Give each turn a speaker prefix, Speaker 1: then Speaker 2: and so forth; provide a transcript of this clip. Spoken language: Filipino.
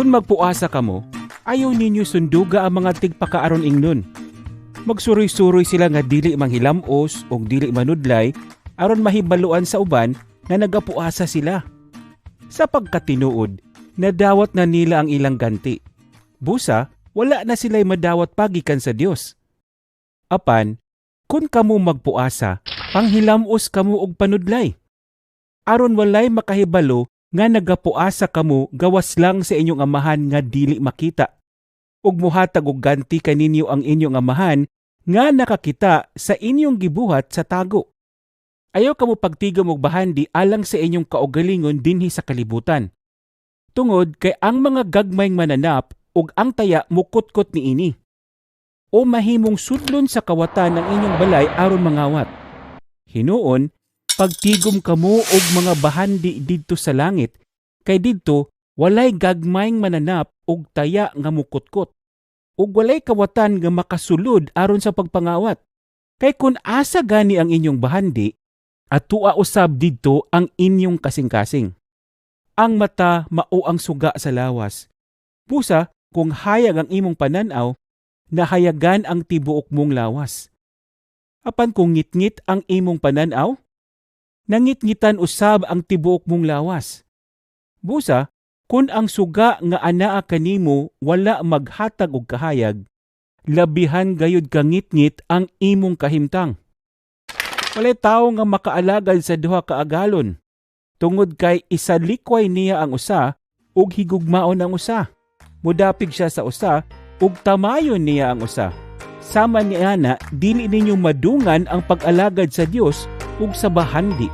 Speaker 1: Kung magpuasa kamo, ayaw ninyo sunduga ang mga tigpakaaron ingnon. Magsuroy-suroy sila nga dili manghilamos o dili manudlay aron mahibaluan sa uban na nagapuasa sila. Sa pagkatinuod, nadawat na nila ang ilang ganti. Busa, wala na sila'y madawat pagikan sa Dios. Apan, kun kamo magpuasa, panghilamos kamo og panudlay. Aron walay makahibalo nga nagapuasa kamo gawas lang sa inyong amahan nga dili makita. Ug muhatag og ganti kaninyo ang inyong amahan nga nakakita sa inyong gibuhat sa tago. Ayaw kamo pagtigom og bahandi alang sa inyong kaugalingon dinhi sa kalibutan. Tungod kay ang mga gagmayng mananap ug ang taya mukutkot ni ini. O mahimong sudlon sa kawatan ng inyong balay aron mangawat. Hinuon, pagtigom kamo og mga bahandi didto sa langit, kay didto walay gagmayng mananap og taya nga mukutkot. Ug walay kawatan nga makasulod aron sa pagpangawat. Kay kun asa gani ang inyong bahandi, atua usab didto ang inyong kasing-kasing. Ang mata mao ang suga sa lawas. Pusa, kung hayag ang imong pananaw, nahayagan ang tibuok mong lawas. Apan kung ngitngit ang imong pananaw, nangitngitan usab ang tibuok mong lawas. Busa, kun ang suga nga anaa kanimo wala maghatag og kahayag, labihan gayud kangitngit ang imong kahimtang. Walay tawo nga makaalagad sa duha ka agalon, tungod kay isalikway niya ang usa ug higugmaon ang usa. Mudapig siya sa usa ug tamayon niya ang usa. Sama ni ana dili ninyo madungan ang pag-alagad sa Dios ug sa bahandi